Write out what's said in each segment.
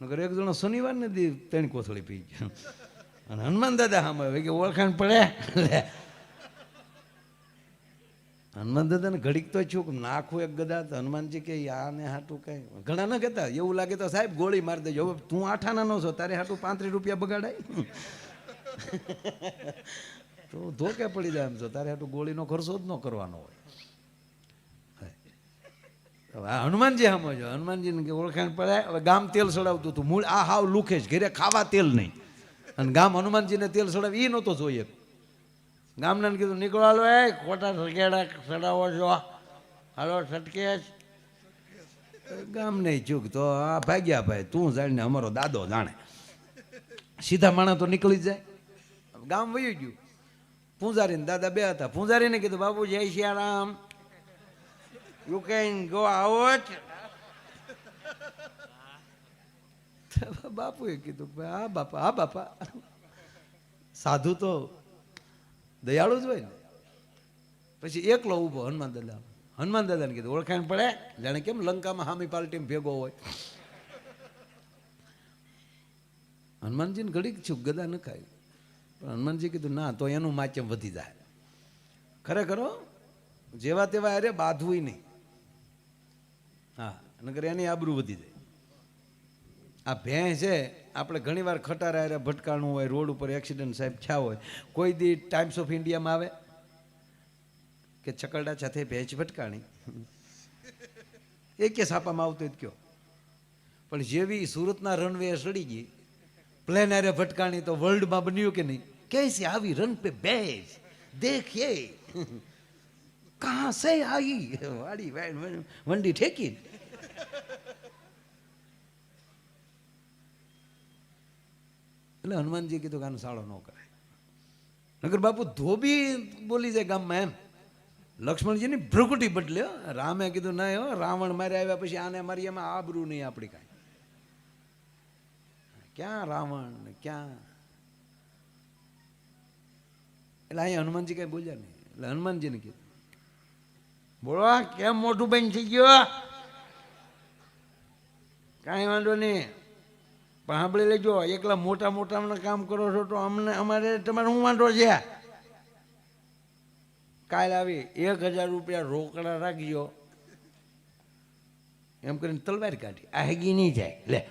નગર એક જણો શનિવાર ને દી ત્રણ કોથળી પી ગયો. અને હનુમાન દાદા સામે કે ઓળખાણ પડે. હનુમાન દાદાને ઘડીક તો છું કે નાખું એક ગદા તો હનુમાનજી કે આને હાટું કઈ. ઘણા ન કહેતા, એવું લાગે તો સાહેબ ગોળી મારી દેજો. હવે તું આઠાના નો છો, તારે હાટું પાંત્રીસ રૂપિયા બગાડાય? તો ધોકે પડી જાય એમ છો તારે હાટું ગોળીનો ખર્ચો જ ન કરવાનો હોય. હવે હનુમાનજી સમજો હનુમાનજીને ઓળખાણ પડે, હવે ગામ તેલ સડાવતું હતું. મૂળ આ હાવ લુખે જ, ઘરે ખાવા તેલ નહીં. અને ગામ હનુમાનજીને તેલ સડાવે એ નહોતો જોઈએ. ગામના કીધું, નીકળો હાલો, એ ખોટા સગેડા સડાવો છો. હાલો સટકેશ ગામ નહીં ચૂક તો, આ ભાગ્યા ભાઈ, તું જાણીને અમારો દાદો જાણે. સીધા માણસ તો નીકળી જાય. ગામ વયું ગયું. પૂંજારીને દાદા બે હતા. પૂંજારીને કીધું Bapu Jai Siyaram you can go out. બાપુએ કીધું હા બાપા હા બાપા. સાધુ તો દયાળુ જ હોય ને. પછી એકલો ઊભો હનુમાન દાદા. હનુમાન દાદાને કીધું, ઓળખાણ પડે? જાણે કેમ લંકામાં હામી પાલટી ભેગો હોય. હનુમાનજીને ઘડીક છું, ગદા ન ખાય. પણ હનુમાનજી કીધું, ના, તો એનું માચમ વધી જાય. ખરેખર જેવા તેવા અરે બાંધવું નહીં. હા. નગર એની આબરૂ વધી જાય. આ ભેં છે, આપણે ઘણીવાર ખટારા હારે ભટકાણું હોય, રોડ ઉપર એક્સિડન્ટ સાહેબ થયા હોય, કોઈ દી ટાઈમ્સ ઓફ ઇન્ડિયામાં આવે કે છકરડા સાથે ભેંચ ભટકાણી. એ કે સાપામાં આવતું જ કયો. પણ જેવી સુરતના રનવે સડી ગઈ પ્લેન હારે ભટકાણી તો વર્લ્ડમાં બન્યું કે નહીં? કે આવી રન પે બેસ દેખીએ. કાં સે આવી વાડી વંડી ઠેકી એટલે હનુમાનજી કીધું કે આનો સાળો ન કરાય. નગર બાપુ ધોબી બોલી જાય ગામમાં એમ. લક્ષ્મણજીની ભ્રુકુટી બદલ્યો રામે કીધું, ના, હો, રાવણ મારે આવ્યા પછી આને મારી એમાં આબરું નહીં આપણી કાંઈ. ક્યાં રાવણ ક્યાં? એટલે અહીંયા હનુમાનજી કઈ બોલ્યા નહીં. એટલે હનુમાનજીને કીધું બોલો કેમ મોટું બેન થઈ ગયો કાંઈ વાંધો નહીં. પણ સાંભળી લેજો, એકલા મોટા મોટા કામ કરો છો તો અમને, અમારે, તમારે શું વાંધો છે? કાલ આવી એક હજાર રૂપિયા રોકડા રાખજો. એમ કરીને તલવાર કાઢી. આ હેગી નહીં જાય. લે.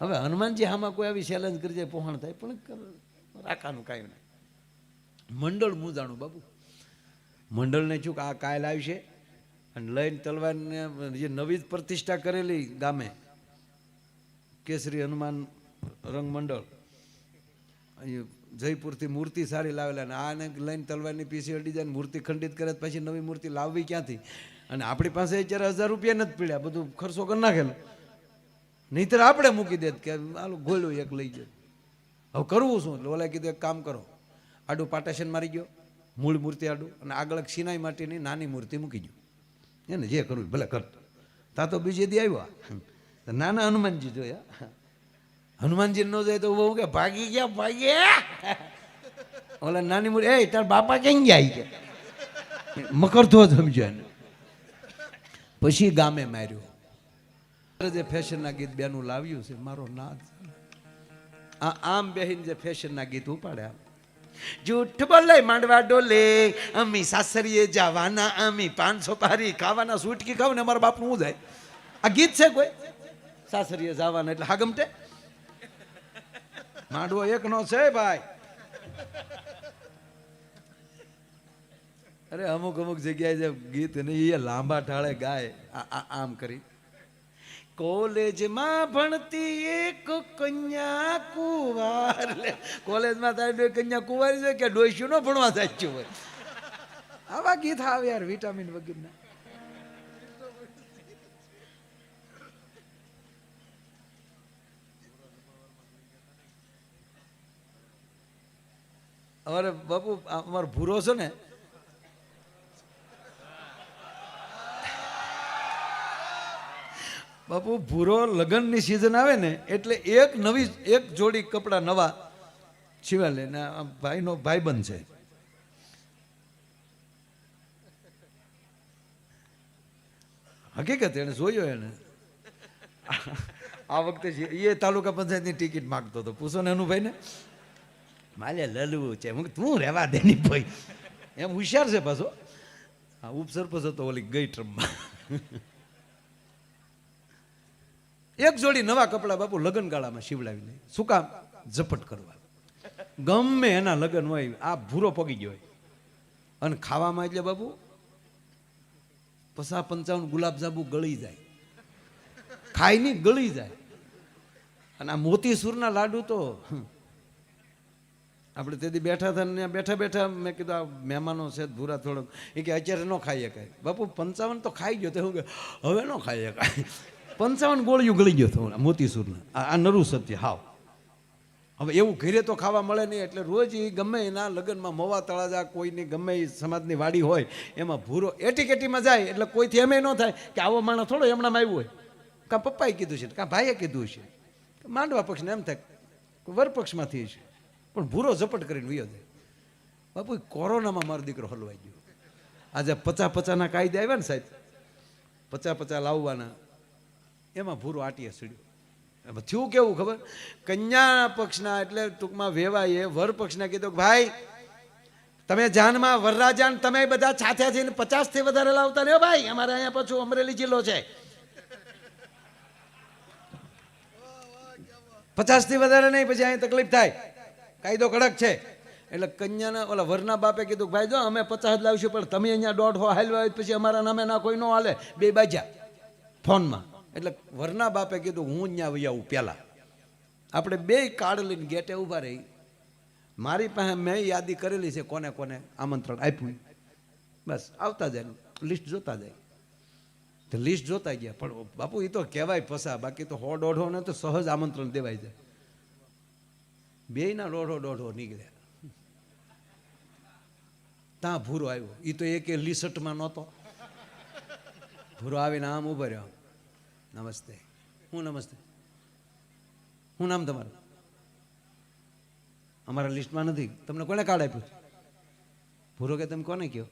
હવે હનુમાનજી આમાં કોઈ આવી ચેલેન્જ કરી જાય પહોંચ થાય. પણ રાખાનું કાંઈ નહીં. મંડળ મૂંઝાણું બાબુ મંડળને ચૂક આ કાયલ આવશે અને લઈને તલવારને જે નવી પ્રતિષ્ઠા કરેલી ગામે, કેસરી હનુમાન રંગ મંડળ જયપુરથી મૂર્તિ સારી લાવેલા અને આને લઈને તલવારની પીસી અડી જાય મૂર્તિ ખંડિત કરે પછી નવી મૂર્તિ લાવવી ક્યાંથી? અને આપણી પાસે અત્યારે હજાર રૂપિયા નથી પીડ્યા, બધું ખર્ચો કરી નાખેલો. નહીતર આપણે મૂકી દેત કે આલો ગોળ્યો એક લઈ જાય હવે કરવું શું? એટલે ઓલા કીધું, એક કામ કરો. આડું પાટેશન મારી ગયો. મૂળ મૂર્તિ આડું અને આગળ સિનાઈ માટીની નાની મૂર્તિ મૂકી દઉં. એને જે કરવું ભલે કરતો. તા તો બીજે દી આવ્યા. નાના હનુમાનજી જોયા. હનુમાનજી ન જાય તો બહુ કે, ભાગી ગયા ભાગ્યા ઓલા નાની મૂર્તિ, એ, તાર બાપા ક્યાં ગયા કે? મકરતો સમજો એને. પછી ગામે માર્યો. જે ફેશનના ગીત બેનું લાવ્યું છે, મારો નાદ. આમ બેહીને જે ફેશનના ગીત ઉપાડ્યા. જૂઠ બોલે, માંડવા ડોલે. અમી સાસરીએ જવાના, અમી પાંચસો પારી ખાવાના, સૂટકી ખાવ ને મારા બાપનું હું જાય આ ગીત છે કોઈ? સાસરીએ જવાના એટલે હા ગમતે? માંડવો એક નો છે ભાઈ. અરે અમુક અમુક જગ્યાએ જે ગીત ને એ લાંબા ઢાળે ગાય આમ કરી. કોલેજમાં ભણતી એક કન્યા કુંવાર. કોલેજમાં તારી ડોઈ કન્યા કુંવારી છે કે ડોઈશું ન ભણવા સાચું હોય? આવા ગીત આવે યાર વિટામિન વગેરેના. અમારે બાપુ અમારો ભૂરો છે ને બાપુ ભૂરો લગ્નની સિઝન આવે ને એટલે એક નવી એક જોડી કપડાં નવા છીવા લે ને ભાઈનો ભાઈનો ભાઈબંધ છે. હકીકત એને જોયો એને. આ વખતે એ તાલુકા પંચાયતની ટિકિટ માગતો હતો. પૂછો ને અનુભાઈને. માલે લલવું છે. હું તું રહેવા દે ની ભાઈ. એમ હોશિયાર છે પાછો. હા ઉપસરપંચ હતો ઓલી ગઈ ટ્રમમાં. એક જોડી નવા કપડાં બાપુ લગ્ન ગાળામાં શીવડાવી લે શું કામ ઝપટ કરવા. ગમે એના લગ્ન હોય, આ ભૂરો પગી ગયો હોય. અને ખાવામાં એટલે બાપુ પસા પંચાવન ગુલાબજાંબુ ગળી જાય. ખાઈ નહીં ગળી જાય. અને આ મોતીસૂરના લાડુ તો. આપણે તેથી બેઠા હતા ને બેઠા બેઠા મેં કીધું, આ મહેમાનો છે ભૂરા થોડોક. એ કે, અત્યારે ન ખાઈ શકાય. બાપુ, પંચાવન તો ખાઈ ગયો. તો હું હવે ન ખાઈ શકાય. પંચાવન ગોળીઓ ગળી ગયો તો મોતીસૂરના. આ નરુ નરું સત્ય, હાવ. હવે એવું ઘરે તો ખાવા મળે નહીં, એટલે રોજ એ ગમે એના લગ્નમાં મોવા તળાજા કોઈની ગમે એ સમાજની વાડી હોય, એમાં ભૂરો એટીકેટીમાં જાય, એટલે કોઈથી એમ ન થાય કે આવો માણસ થોડો એમણામાં આવ્યો હોય. કાં પપ્પાએ કીધું છે, કાં ભાઈએ કીધું છે. માંડવા પક્ષને એમ થાય વરપક્ષમાંથી છે. પણ ભૂરો ઝપટ કરીને વયો જાય. બાપુ કોરોનામાં મારો દીકરો હલવાઈ ગયો. આજે પચા પચાના કાયદે આવ્યા ને સાહેબ. પચા પચા લાવવાના. એમાં ભૂરો આટીએ સડ્યો. થયું કેવું ખબર? કન્યા પક્ષના એટલે ટૂંકમાં વેવાઈએ, વર પક્ષના કીધું ભાઈ, તમે જાનમાં વરરાજા ને તમે બધા સાથે થઈને પચાસથી વધારે લાવતા ને ભાઈ, અમારે અહીંયા પાછું અમરેલી જિલ્લો છે. પચાસથી વધારે નહીં, પછી અહીં તકલીફ થાય. કાયદો કડક છે. એટલે કન્યાના, ઓલા વરના બાપે કીધું ભાઈ, જો અમે પચાસ લાવીશું, પણ તમે અહીંયા દોઢ હો હાલવા પછી અમારા નામે ના કોઈ નો હાલે. બે બાજ્યા ફોનમાં. એટલે વરના બાપે કીધું, હું ત્યાં વહી આવું પહેલાં. આપણે બે કાર્ડ લઈને ગેટે ઊભા રહી. મારી પાસે મેં યાદી કરેલી છે કોને કોને આમંત્રણ આપ્યું. બસ, આવતા જાય, લિસ્ટ જોતા જાય. તો લિસ્ટ જોતા ગયા, પણ બાપુ એ તો કહેવાય પસા, બાકી તો હો દોઢો ને તો સહજ આમંત્રણ દેવાય જાય બેયના દોઢો દોઢો નીકળ્યા. ત્યાં ભૂરો આવ્યો. એ તો એક લીસટમાં નહોતો. ભૂરો આવીને આમ ઊભો રહ્યો. નમસ્તે. હું નમસ્તે. શું નામ તમારું? અમારા લિસ્ટમાં નથી. તમને કોને કાર્ડ આપ્યું ભૂરો કે તમે કોને કયો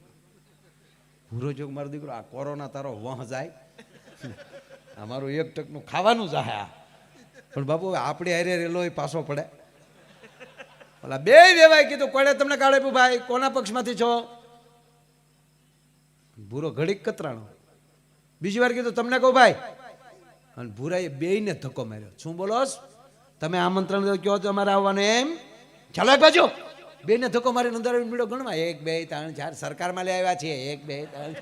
ભૂરો જો મારો દીકરો, આ કોરોના તારો વહ જાય. અમારું એક ટકનું ખાવાનું જાય આ. પણ બાપુ આપણે હારે રેલો એ પાછો પડે. ઓલા બે વેવાય કીધું, કોણે તમને કાર્ડ આપ્યું ભાઈ? કોના પક્ષમાંથી છો? ભૂરો ઘડીક કતરાણો. બીજી વાર કીધું, તમને કહું ભાઈ અને ભૂરાએ બેયને ધક્કો માર્યો. શું બોલો તમે આમંત્રણ કહો તો અમારે આવવાનું એમ? ચાલો એક બાજુ. બેને ધક્કો મારીને અંદર આવીને મીડો ગણવા. એક, બે, ત્રણ, ચાર, સરકારમાં લઈ આવ્યા છીએ. એક, બે, ત્રણ.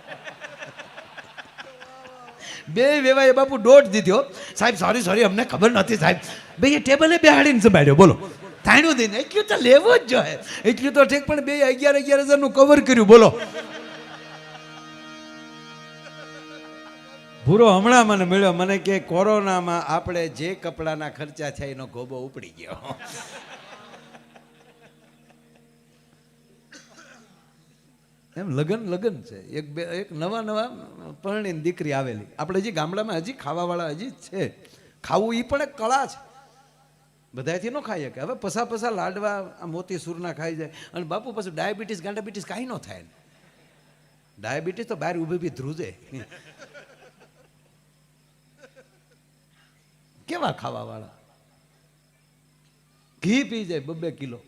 બે વેવાએ બાપુ દોઢ દીધો. સાહેબ સોરી સોરી અમને ખબર નથી સાહેબ. બે એ ટેબલે બેહાડીને સંભાળ્યો. બોલો. થાણ્યું દઈને એટલું તો લેવું જ જોઈએ. એટલું તો ઠીક, પણ બે અગિયાર અગિયાર હજારનું કવર કર્યું. બોલો. ભૂરો હમણાં મને મળ્યો, મને કે કોરોનામાં આપણે જે કપડાના ખર્ચા છે એનો ગોબો ઉપડી ગયો. એમ લગન લગન છે. એક બે, એક નવા નવા પરણીને દીકરી આવેલી. આપણે હજી ગામડામાં હજી ખાવાવાળા હજી છે. ખાવું એ પણ એક કળા છે. બધાથી ન ખાઈએ કે. હવે પસા પસા લાડવા, આ મોતી સૂરના ખાઈ જાય. અને બાપુ પાછું ડાયાબિટીસ, ગાંડાબિટીસ કાંઈ ન થાય. ડાયાબિટીસ તો બહાર ઊભી બી ધ્રુજે. કેવા ખાવાવાળા? ઘી પી જાય બબ્બે કિલો.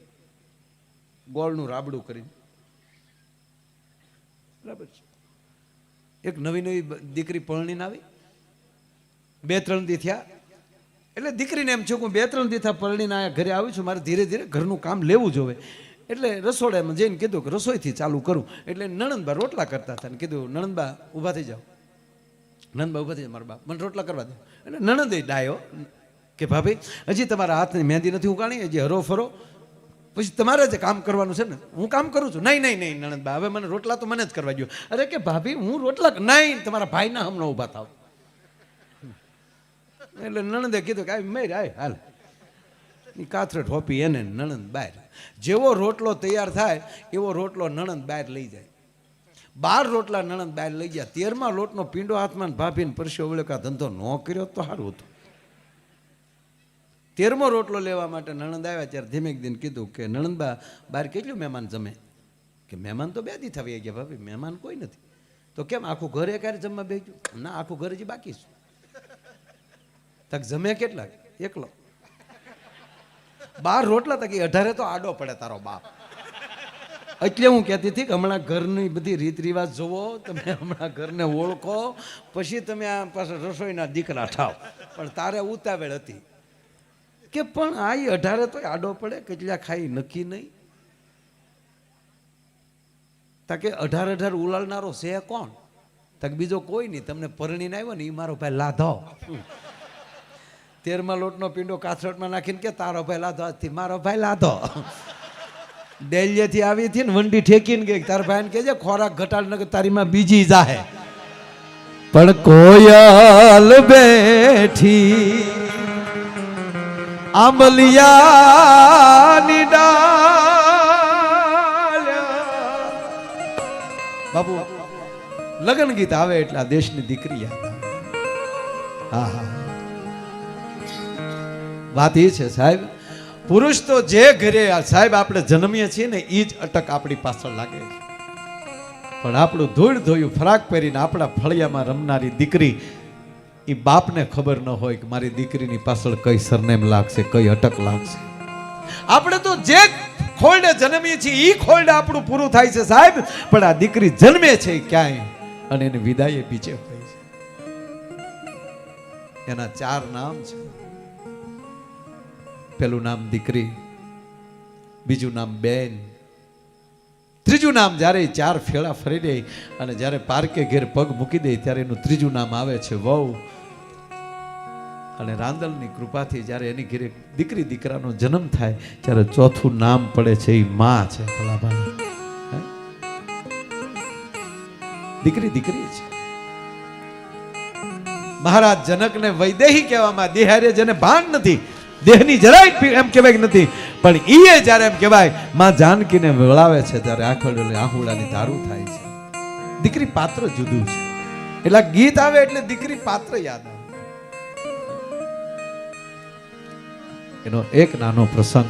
ગોળનું રાબડું કરીને. બરાબર છે. એક નવી નવી દીકરી પરણીને આવી. બે ત્રણ દી થયા એટલે દીકરીને એમ છે કે હું બે ત્રણ દી થયા પરણીને આ ઘરે આવી છું, મારે ધીરે ધીરે ઘરનું કામ લેવું જોવે એટલે રસોડામાં જઈને કીધું કે રસોઈથી ચાલુ કરું. એટલે નણંદબા રોટલા કરતા હતા ને કીધું નણંદબા ઊભા થઈ જાઓ. નણંદબા ઊભા થઈ મારા બાપ, મને રોટલા કરવા દે. એટલે નણંદે ડાયો કે, ભાભી, હજી તમારા હાથની મહેંદી નથી ઉગાણી હજી હરો ફરો. પછી તમારે જ કામ કરવાનું છે ને, હું કામ કરું છું. નહીં નહીં નહીં નણંદબા હવે મને રોટલા તો મને જ કરવા દો. અરે કે, ભાભી, હું રોટલા નહીં, તમારા ભાઈના હમણાં ઊભા થાવ. એટલે નણંદે કીધું કે આવી મેર, આય, હાલ. કાથરે ઠોપી એને નણંદ બહાર. જેવો રોટલો તૈયાર થાય, એવો રોટલો નણંદ બહાર લઈ જાય. બાર રોટલા નણંદ બહાર લઈ ગયા. તેરમાં લોટનો પીંડો હાથમાં ભાભીને પરસ્યો વળ્યો કે આ ધંધો ન કર્યો તો સારું હતું. તેરમો રોટલો લેવા માટે નણંદ આવ્યા ત્યારે ધીમેક દિન કીધું કે નણંદબા, બહાર કેટલું મહેમાન જમે? કે મહેમાન તો બે દી થવી ગયા ભાભી, મહેમાન કોઈ નથી. તો કેમ આખું ઘર એકારે જમવા બેસ્યું ના, આખું ઘર હજી બાકી છે. તક જમે કેટલા? એકલો. બાર રોટલા તક અઢારે તો આડો પડે તારો બાપ. એટલે હું કહેતી હતી કે હમણાં ઘરની બધી રીત રિવાજ જુઓ, તમે હમણાં ઘરને ઓળખો, પછી તમે આ પાછા રસોઈના દીકરા ઠાવ પણ તારે ઉતાવેળ હતી કે પણ આ અઢારે તો આડો પડે, કેટલા ખાઈ નક્કી નહીં. તાકે અઢાર અઢાર ઉલાળનારો છે કોણ? તાકે બીજો કોઈ નહીં, તમને પરણીને આવ્યો ને એ મારો ભાઈ લાધો. તેરમાં લોટનો પીંડો કાથરટમાં નાખીને કે તારો ભાઈ લાધો, આજથી મારો ભાઈ લાધો. ડેલિયેથી આવી હતી ને વંડી ઠેકીને ગઈ. તારા ભાઈને કહેજે, ખોરાક ઘટાડ, નકર તારીમાં બીજી જાહે. પણ કોયલ બેઠી આંબલિયાની ડાળ. બાબુ લગ્ન ગીત આવે એટલે આ દેશની દીકરી હા હા. વાત એ છે સાહેબ પુરુષ તો જે ઘરે સાહેબ આપણે જન્મીએ છીએ ને એ જ અટક આપણી પાછળ લાગે છે. પણ આપણું ધૂળ ધોયું ફરાક પહેરીને આપણા ફળિયામાં રમનારી દીકરી એ બાપને ખબર ન હોય કે મારી દીકરીની પાછળ કઈ સરનેમ લાગશે, કઈ અટક લાગશે. આપણે તો જે ખોરડે જન્મીએ છીએ એ ખોરડે આપણું પૂરું થાય છે સાહેબ, પણ આ દીકરી જન્મે છે ક્યાંય? અને એની વિદાય બીજે હોય છે. એના ચાર નામ છે. પેલું નામ દીકરી બીજું નામ બેન ત્રીજું નામ જ્યારે ચાર ફેળા ફરી દે અને જ્યારે પાર્કે ઘેર પગ મૂકી દે ત્યારે એનું ત્રીજું નામ આવે છે વહુ. અને રાંદલની કૃપાથી જ્યારે એની ઘેરે દીકરી દીકરાનો જન્મ થાય ત્યારે ચોથું નામ પડે છે એ માં છે. ભલાભાઈ દીકરી દીકરી છે. મહારાજ જનકને વૈદેહી કહેવામાં દેહારે જેને ભાન નથી. દેહની જરાય એમ કહેવાય નથી. પણ ઈએ જ્યારે એમ કહેવાય, માં જાનકીને વળાવે છે ત્યારે આંખોડે આહુડાની દારૂ થાય છે. દીકરી પાત્ર જુદું છે. એટલે ગીત આવે એટલે દીકરી પાત્ર યાદ આવે. એનો એક નાનો પ્રસંગ.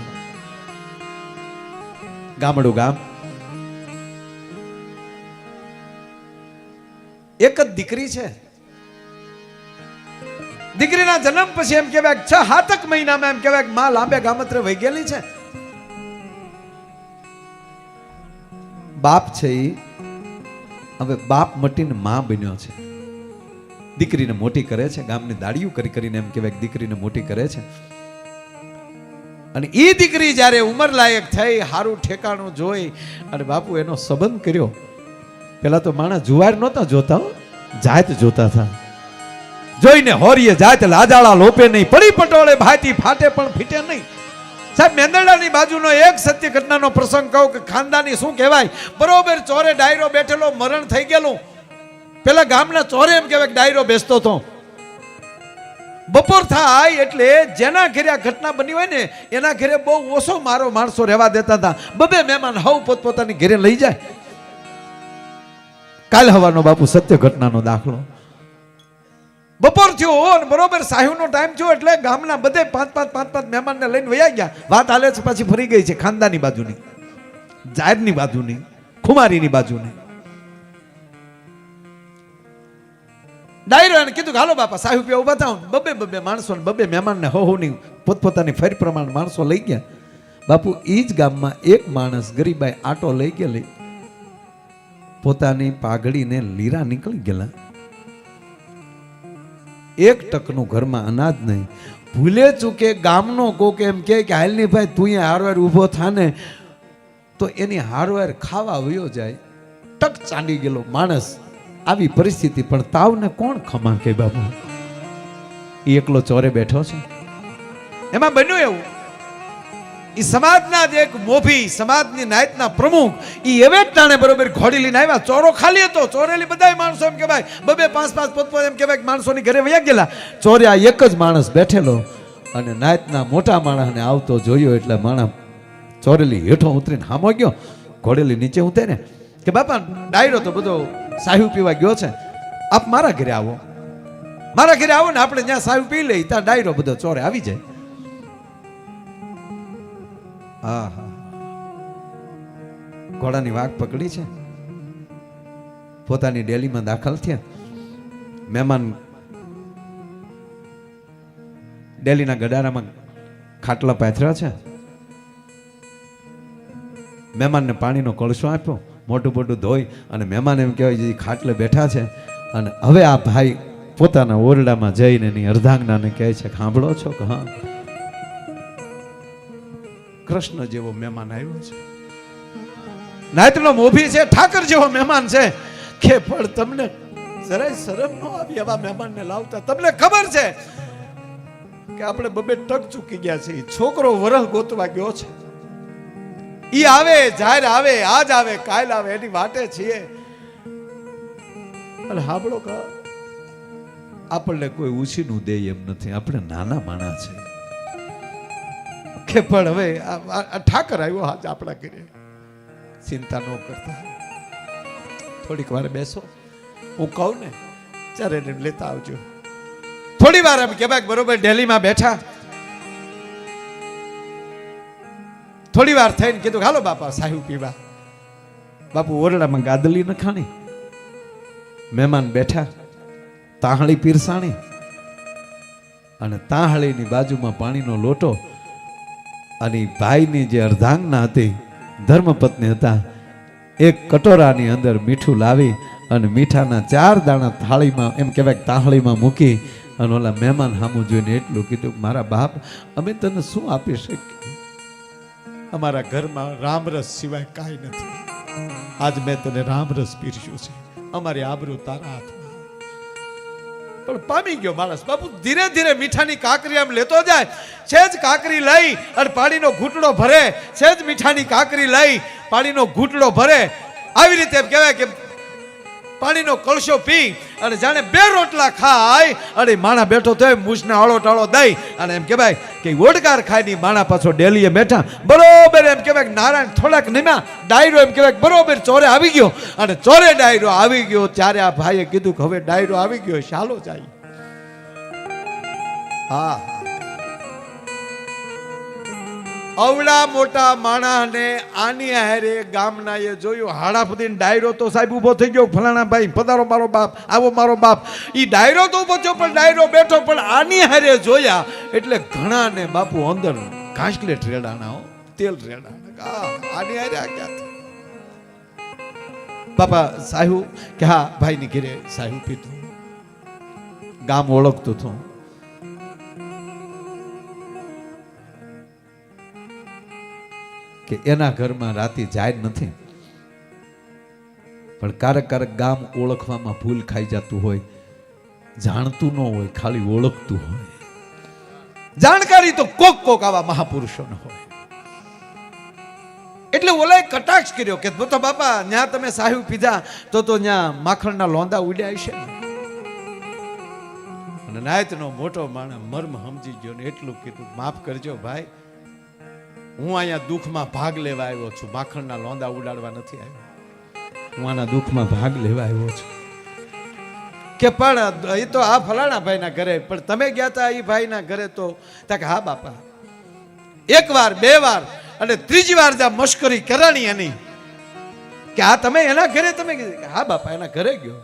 ગામડું ગામ. એક જ દીકરી છે. દીકરીના જન્મ પછી એમ કહેવાય છ હાતક મહિનામાં એમ કહેવાયમાં લાંબે ગામત્રે વહી ગયેલી છે. બાપ છે એ હવે બાપ મટીને માં બન્યો છે. દીકરીને મોટી કરે છે, ગામની દાડિયું કરી કરીને એમ કહેવાય દીકરીને મોટી કરે છે. અને એ દીકરી જ્યારે ઉંમર લાયક થઈ, હારું ઠેકાણું જોઈ, અને બાપુ એનો સંબંધ કર્યો. પેલા તો માણસ જુવાર નહોતા જોતા જાત જોતા હતા. જોઈને હોરીએ જાત લાજાળા લોપે નહીં. પડી પટોળે ભાતી ફાટે પણ ફીટે નહીં. સાહેબ, મેંદરડાની બાજુનો એક સત્ય ઘટનાનો પ્રસંગ કહું કે ખાનદાની શું કહેવાય? બરોબર ચોરે ડાયરો બેઠેલો મરણ થઈ ગયેલું. પેલા ગામના ચોરે એમ કહેવાય ડાયરો બેસતો હતો. બપોર થાય એટલે જેના ઘેરે આ ઘટના બની હોય ને, એના ઘેરે બહુ ઓછો મારો માણસો રહેવા દેતા હતા. બબે મહેમાન હવ પોતપોતાની ઘરે લઈ જાય. કાલ હવાનો બાપુ સત્ય ઘટનાનો દાખલો. બપોર થયો અને બરોબર સાહેબનો ટાઈમ થયો એટલે ગામના બધે પાંચ પાંચ પાંચ પાંચ મહેમાનને લઈને વયા ગયા. વાત હાલે છે, પાછી ફરી ગઈ છે, ખાનદાની બાજુની, જાહેરની બાજુની, ખુમારીની બાજુની. ડાયરો એને કીધું હાલો બાપા સાહેબ પીવા ઊભા થાવ બબે બબે માણસો ને બબે મહેમાનને હો હોની પોતપોતાની ફેર પ્રમાણે માણસો લઈ ગયા. બાપુ એ જ ગામમાં એક માણસ ગરીબાઈ આટો લઈ ગયેલી. પોતાની પાઘડીને લીરા નીકળી ગયેલા. એક ટકનું ઘરમાં અનાજ નહીં. ભૂલે ચૂકે ગામનો કોક એમ કે હાલની ભાઈ, તું અહીંયા હારવાર ઊભો થાને તો એની હારવાર ખાવા વયો જાય. ટક ચાંડી ગયેલો માણસ. આવી પરિસ્થિતિ, પણ તાવને કોણ ખમા કે બાબુ એકલો ચોરે બેઠો છે. એમાં બન્યું એવું. એ સમાજના જ એક મોભી, સમાજની નાયતના પ્રમુખ એ એવે જ ટાણે બરોબર ઘોડી લઈને આવ્યા. ચોરો ખાલી હતો. ચોરેલી બધા માણસો એમ કહેવાય. બબે પાંચ પાંચ પોતપોત એમ કહેવાય માણસોની ઘરે વયા ગયેલા. ચોર્યા એક જ માણસ બેઠેલો અને નાયતના મોટા માણસને આવતો જોયો એટલે માણસ ચોરેલી હેઠો ઉતરીને હામો ગયો. ઘોડેલી નીચે ઉતરે. કે બાપા, ડાયરો તો બધો સાહુ પીવા ગયો છે. આપ મારા ઘરે આવો. મારા ઘરે આવો ને આપણે જ્યાં સાહેબ પી લઈ ત્યાં ડાયરો બધો ચોરે આવી જાય. હા હા ઘોડાની વાઘ પકડી છે. પોતાની ડેલીમાં દાખલ થયા. મહેમાન ડેલીના ગડારામાં ખાટલા પાથર્યા છે. મહેમાનને પાણીનો કળશો આપ્યો, મોટું મોટું ધોઈ અને મહેમાન એમ કહેવાય જે ખાટલે બેઠા છે. અને હવે આ ભાઈ પોતાના ઓરડામાં જઈને એની અર્ધાંગનાને કહે છે સાંભળો છો કે હા? કૃષ્ણ જેવો મહેમાન આવ્યો છે. નાયતનો મોભી છે, ઠાકર જેવો મહેમાન છે. કે પણ તમને જરાય શરમ ન આવી એવા મહેમાનને લાવતા? તમને ખબર છે કે આપણે બબે ટક ચૂકી ગયા છે છોકરો વરહ ગોતવા ગયો છે. ઈ આવે, જાહેર આવે, આજ આવે, કાલ આવે, એની વાટે છીએ. અને હાબળો કા, આપણને કોઈ ઉછીનું દે એમ નથી. આપણે નાના માણા છે કે પણ હવે ઠાકર આવ્યો હાજ આપણા ઘરે. ચિંતા ન કરતા. થોડીક વાર બેસો. હું કહું ને ત્યારે લેતા આવજો. થોડી વાર એમ કે ભાઈ બરોબર દિલ્હીમાં બેઠા. થોડી વાર થઈને કીધું હાલો બાપા સાહેબ પીવા. બાપુ ઓરડામાં ગાદલી ન ખાણી મહેમાન બેઠા. તાહળી પીરસાણી. અને તાહળીની બાજુમાં પાણીનો લોટો અને ભાઈની જે અર્ધાંગના હતી, ધર્મપત્ની હતા, એક કટોરાની અંદર મીઠું લાવી અને મીઠાના ચાર દાણા થાળીમાં, એમ કહેવાય તાહળીમાં મૂકી અને ઓલા મહેમાન સામું જોઈને એટલું કીધું, મારા બાપ, અમે તને શું આપી શકીએ? અમારા ઘરમાં રામરસ સિવાય કાંઈ નથી. આજ મેં તને રામરસ પીરસ્યું છે. અમારી આબરૂ તારા હાથમાં પણ પામી ગયો માણસ. બાપુ, ધીરે ધીરે મીઠાની કાકરી આમ લેતો જાય. સેજ કાકરી લઈ અને પાણીનો ઘૂંટડો ભરે. સેજ મીઠાની કાકરી લઈ પાણીનો ઘૂંટડો ભરે. આવી રીતે એમ કહેવાય કે પાણીનો કળશો પી અને જાણે બે રોટલા ખાય અને માણા બેઠો થયો મૂછને આળો ટાળો દઈ અને એમ કહેવાય કે ઓડકાર ખાયની માણા પાછો ડેલીએ બેઠા. બરોબર એમ કહેવાય નારાયણ થોડાક નિમ્યા, ડાયરો એમ કહેવાય બરોબર ચોરે આવી ગયો. અને ચોરે ડાયરો આવી ગયો ત્યારે આ ભાઈએ કીધું કે હવે ડાયરો આવી ગયો, ચાલો જાય. હા. અવડા મોટા માણાને આની હારે ગામના એ જોયું. હાડા ફૂટીને ડાયરો તો સાહેબ ઊભો થઈ ગયો. ફલાણા ભાઈ, પધારો મારો બાપ, આવો મારો બાપ. એ ડાયરો તો ઊભો થયો, પણ ડાયરો બેઠો, પણ આની હારે જોયા. એટલે ઘણા ને બાપુ અંદર ઘાસલેટ રેડાણા હો, તેલ રેડાણા આની હારે આ ક્યાં બાપા, સાહેબ કે હા, ભાઈની ઘેરે સાહેબ પીધું. ગામ ઓળખતું હતું. કે એના ઘરમાં રાતે જાય નથી. પણ ક્યારેક ક્યારેક ગામ ઓળખવામાં ભૂલ ખાઈ જતું હોય, જાણતું ન હોય, ખાલી ઓળખતું હોય. જાણકારી તો કોક કોક આવા મહાપુરુષોનો હોય. એટલે ઓલાએ કટાક્ષ કર્યો કે, તો બાપા, ન્યા તમે સાહેબ પીધા, તો તો ન્યા માખણના લોંદા ઉડ્યા છે અને નાયતનો મોટો માણસ મર્મ સમજી ગયો ને એટલું કીધું, માફ કરજો ભાઈ હું અહીંયા દુઃખમાં ભાગ લેવા આવ્યો છું. માખણના લોંદા ઉડાડવા નથી આવ્યો. હું આના દુઃખમાં ભાગ લેવા આવ્યો છું. કે પણ, એ તો આ ફલાણા ભાઈના ઘરે, પણ તમે ગયા હતા એ ભાઈના ઘરે તો ત્યાં કે હા બાપા. એક વાર, બે વાર, અને ત્રીજી વાર જ્યાં મશ્કરી કરાણી એની. કે આ તમે એના ઘરે, તમે હા બાપા, એના ઘરે ગયો.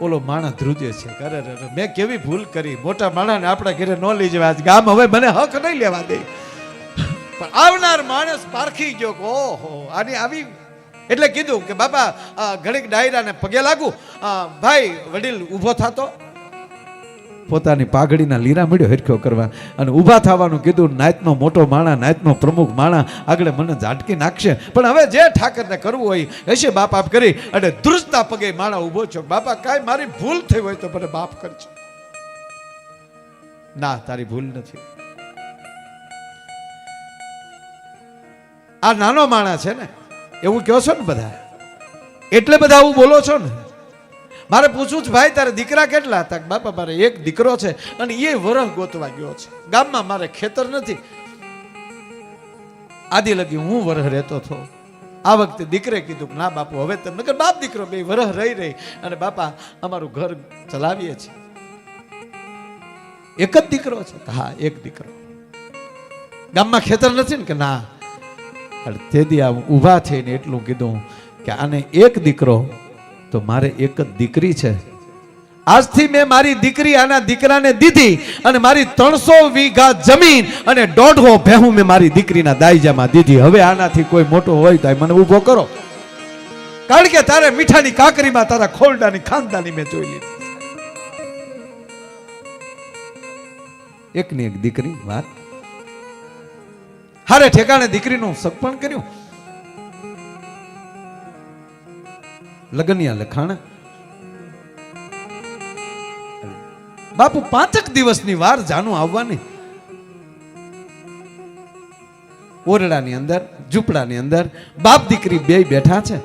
ઓલો માણસ ધ્રુજે છે. અરે મેં કેવી ભૂલ કરી? મોટા માણસને આપણા ઘરે ન લઈ જવા ગામ હવે મને હક નહીં લેવા દે. પણ આવનાર માણસ પારખી ગયો કે, ઓહો, આની આવી એટલે કીધું કે આ ઘડીક ડાયરાને પગે લાગુ. ભાઈ વડીલ ઊભો થતો. પોતાની પાઘડીના લીરા મળ્યો હેરખ્યો કરવા અને ઊભા થવાનું કીધું નાયતનો મોટો માણા નાયતનો પ્રમુખ માણા, આગળ મને ઝાટકી નાખશે. પણ હવે જે ઠાકરને કરવું હોય, હશે બાપ આપ કરી, અને ધ્રુજતા પગે માણા ઊભો છો બાપા, કાંઈ મારી ભૂલ થઈ હોય તો મને બાપ કરજો. ના, તારી ભૂલ નથી. આ નાનો માણા છે ને, એવું કહો છો ને બધા? એટલે બધા આવું બોલો છો ને? મારે પૂછવું છે, ભાઈ, તારે દીકરા કેટલા હતા? બાપા, મારે એક દીકરો છે અને એ વરહ ગોતવા ગયો છે. ગામમાં મારે ખેતર નથી. આદિ લગી હું વરહ રહેતો હતો. આ વખતે દીકરે કીધું ના, બાપુ, હવે તમે કે બાપ દીકરો બે વરહ રહી રહી અને બાપા, અમારું ઘર ચલાવીએ છીએ. એક જ દીકરો છે? હા, એક દીકરો. ગામમાં ખેતર નથી ને કે, ના. તેથી આ ઊભા થઈને એટલું કીધું કે, આને એક દીકરો તો મારે એક જ દીકરી છે. આજથી મેં મારી દીકરી આના દીકરાને દીધી અને મારી ત્રણસો વીઘા જમીન અને દોઢો ભેહું મેં મારી દીકરીના દાયજામાં દીધી. હવે આનાથી કોઈ મોટો હોય તો મને ઊભો કરો. કારણ કે તારે મીઠાની કાકરીમાં, તારા ખોલડાની ખાનદાની મેં જોઈ લીધી. એકની એક દીકરી, વાત. હારે ઠેકાણે દીકરીનું સગપણ કર્યું. લગનિયા લખાણ. બાપુ, પાંચક દિવસની વાર જાનું આવવાની? ઓરડાની અંદર, ઝૂંપડાની અંદર, બાપ દીકરી બે બેઠા છે.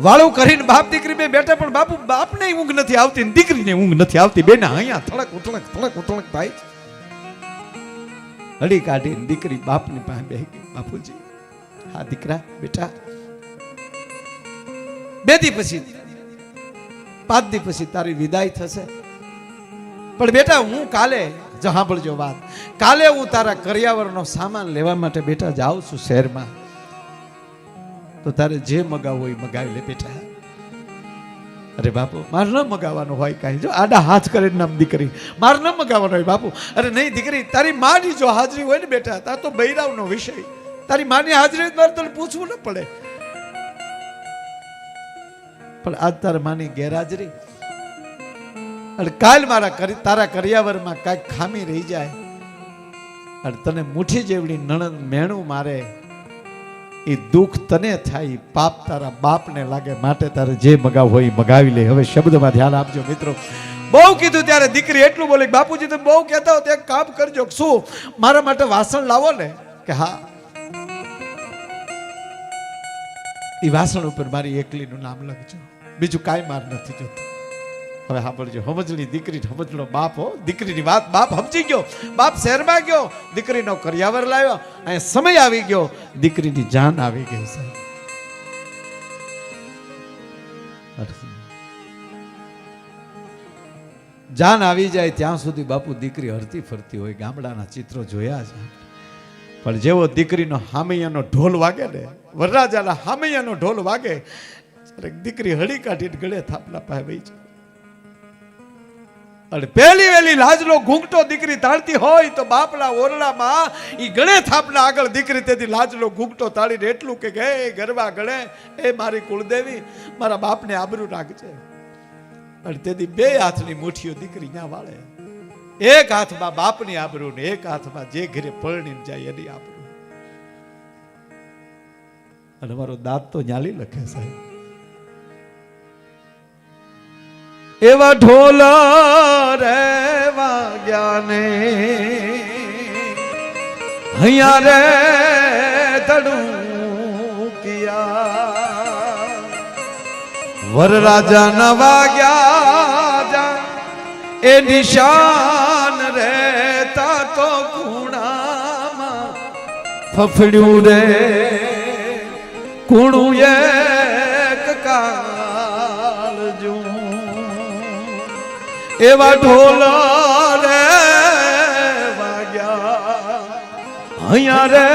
વાળું કરીને બાપ દીકરી બે બેઠા, પણ બાપુ, બાપને ઊંઘ નથી આવતી દીકરીને ઊંઘ નથી આવતી. બેને અહીંયા થળક, ઉથળક થળક, ઉથળક થાય છે. હળી કાઢીને દીકરી બાપની પાસે બે ગઈ. બાપુજી, હા દીકરા બેટા બે દી પછી. પાંચ દી પછી તારી વિદાય થશે. પણ બેટા, હું કાલે સાંભળજો વાત. કાલે હું તારા કરિયાવરનો સામાન લેવા માટે બેટા જાઉં છું શહેરમાં. તો તારે જે મગાવવું હોય મગાવી લે બેટા. અરે બાપુ, મારે ન મગાવવાનું હોય કાંઈ. જો આડા હાથ કરીને નામ દીકરી. મારે ન મગાવવાનું હોય બાપુ. અરે નહીં દીકરી, તારી માની જો હાજરી હોય ને બેટા તાર તો બૈરાવનો વિષય. તારી માની હાજરી મારે તને પૂછવું ન પડે. પણ આજ તારા માની ગેરહાજરી? અને કાલ મારા તારા કરિયાવરમાં કાંઈક ખામી રહી જાય, અને તને મુઠ્ઠી જેવડી નણંદ મેણું મારે, એ દુઃખ તને થાય પાપ તારા બાપને લાગે, માટે તારે જે મગાવ હોય એ મગાવી લે. હવે શબ્દમાં ધ્યાન આપજો મિત્રો. બહુ કીધું ત્યારે દીકરી એટલું બોલી બાપુજી, તમે બહુ કહેતા હો તે કામ કરજો. શું? મારા માટે વાસણ લાવો ને. કે હા. એ વાસણ ઉપર મારી એકલીનું નામ લખજો. બીજું કાંઈ માર નથી જોતું. હવે સાંભળજો સમજણી દીકરી સમજણો બાપ હો. દીકરીની વાત બાપ સમજી ગયો. બાપ શહેરમાં ગયો. દીકરીનો કરિયાવર લાવ્યો. અહીંયા સમય આવી ગયો. દીકરીની જાન આવી ગઈ છે. જાન આવી જાય ત્યાં સુધી બાપુ દીકરી હરતી ફરતી હોય, ગામડાના ચિત્રો જોયા છે પણ જેવો દીકરીનો હામૈયાનો ઢોલ વાગે ને, વરરાજાના હામૈયાનો ઢોલ વાગે દીકરી હળી કાઢીને ગળે થાપલા પાસે વહી જાય. અને પહેલી વેલી લાજનો ઘૂંઘટો દીકરી તાળતી હોય તો બાપના ઓરડામાં એ ગળે થાપના આગળ દીકરી તેથી લાજનો ઘૂંઘટો તાળીને એટલું કે ગે ગરબા ગળે, એ મારી કુળદેવી, મારા બાપને આબરું રાખજે અને તેથી બે હાથની મુઠ્ઠીઓ દીકરી ત્યાં વાળે. એક હાથમાં બાપની આબરૂ ને એક હાથમાં જે ઘરે પરણીને જાય એની આબરૂ. અને મારો દાંત તો ન્યાલી લખે સાહેબ. એવા ઢોલ રે વાગ્યાને હૈયા રે તડુકિયા વરરાજા ન વાગ્યા એ નિશાન ફફડ્યું રે કુણું એક કાળજું એવા ઢોલ રે વાગ્યા. અહીંયા રે